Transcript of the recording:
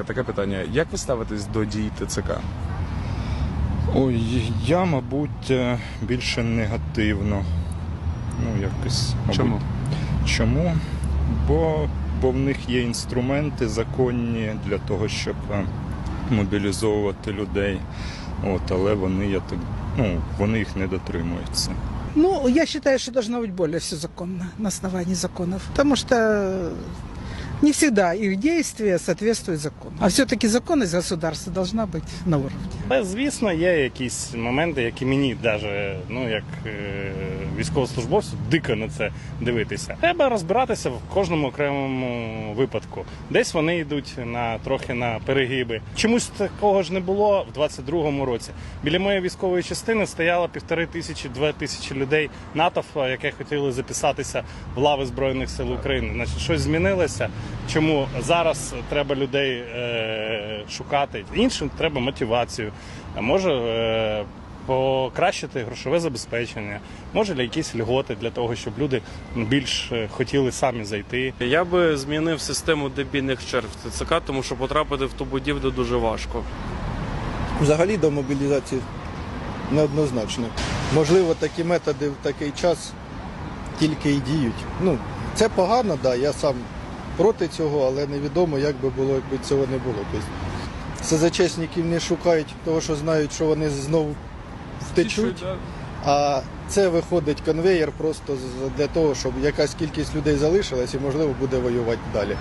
ласка, таке питання. Як ви ставитесь до дій ТЦК? Ой, я, мабуть, е, більше негативно. Ну, якось. Мабуть. Чому? Чому? Бо, бо в них є інструменти законні для того, щоб е, мобілізовувати людей. От, але вони, я так, ну, вони їх не дотримуються. Ну, я считаю, что должно быть более все законно, на основании законов. Потому что не всегда их действия соответствуют закону. А все-таки законность государства должна быть на уровне. Але, звісно, є якісь моменти, які мені даже, ну як е, військовослужбовцю, дико на це дивитися. Треба розбиратися в кожному окремому випадку. Десь вони йдуть на трохи на перегиби. Чомусь такого ж не було в 22-му році. Біля моєї військової частини стояло півтори тисячі, дві тисячі людей НАТО, яке хотіли записатися в лави збройних сил України. Значить, щось змінилося. Чому зараз треба людей е, шукати? Іншим треба мотивацію. А Може е, покращити грошове забезпечення, може для якісь льготи для того, щоб люди більш е, хотіли самі зайти. Я би змінив систему дебільних черг в ТЦК, тому що потрапити в ту будівлю дуже важко. взагалі до мобілізації неоднозначно. Можливо, такі методи в такий час тільки і діють. Ну, це погано, да, я сам проти цього, але невідомо, як би було, якби цього не було. Тобто, СЗЧСників не шукають, того, що знають, що вони знову втечуть. А це виходить конвеєр просто для того, щоб якась кількість людей залишилась і можливо буде воювати далі.